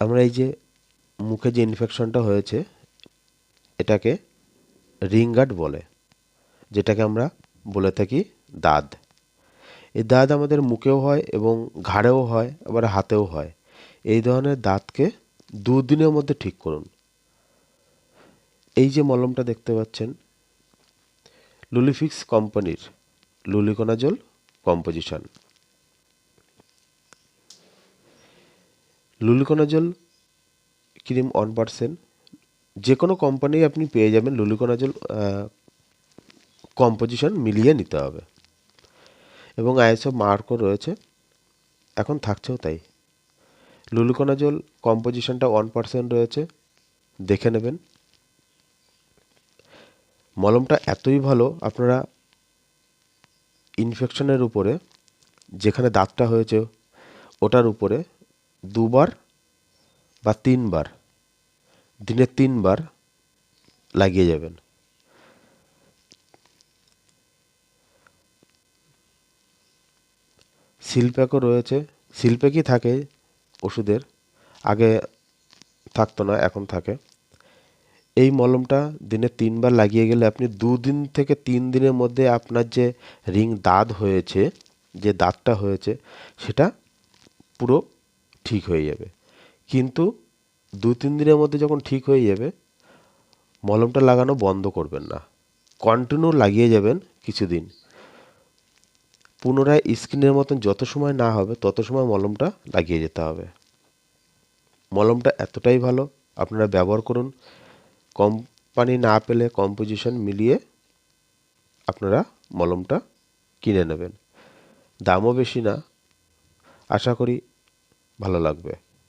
আমরা এই যে মুখে যে ইনফেকশনটা হয়েছে, এটাকে রিংগার্ড বলে, যেটাকে আমরা বলে থাকি দাঁত। এই দাঁত আমাদের মুখেও হয় এবং ঘাড়েও হয়, আবার হাতেও হয়। এই ধরনের দাঁতকে দুদিনের মধ্যে ঠিক করুন। এই যে মলমটা দেখতে পাচ্ছেন, লুলিফিক্স কোম্পানির luliconazole composition. Luliconazole cream one percent. যে কোনো কোম্পানি আপনি পেয়ে যাবেন লুলিকোনাজল কম্পোজিশন মিলিয়ে নিতে হবে। এবং আইএসও মার্কও রয়েছে। এখন থাকছেও তাই। লুলিকোনাজল কম্পোজিশনটা ওয়ান পার্সেন্ট রয়েছে। দেখে নেবেন। মলমটা এতই ভালো, আপনারা ইনফেকশনের উপরে, যেখানে দাঁতটা হয়েছে, ওটার উপরে দুবার বা তিনবার, দিনে তিনবার লাগিয়ে যাবেন। সিল রয়েছে সিল প্যাকই থাকে ওষুধের? আগে থাকতো না, এখন থাকে। এই মলমটা দিনে তিনবার লাগিয়ে গেলে আপনি দুদিন থেকে তিন দিনের মধ্যে আপনার যে রিং দাঁত হয়েছে, যে দাঁতটা হয়েছে, সেটা পুরো ঠিক হয়ে যাবে। কিন্তু দু, তিন দিনের মধ্যে যখন ঠিক হয়ে যাবে, মলমটা লাগানো বন্ধ করবেন না। কন্টিনিউ লাগিয়ে যাবেন কিছুদিন। পুনরায় স্কিনের মতন যত সময় না হবে, তত সময় মলমটা লাগিয়ে যেতে হবে। মলমটা এতটাই ভালো, আপনারা ব্যবহার করুন। কোম্পানি না পেলে কম্পোজিশন মিলিয়ে আপনারা মলমটা কিনে নেবেন। দামও বেশি না। আশা করি ভালো লাগবে।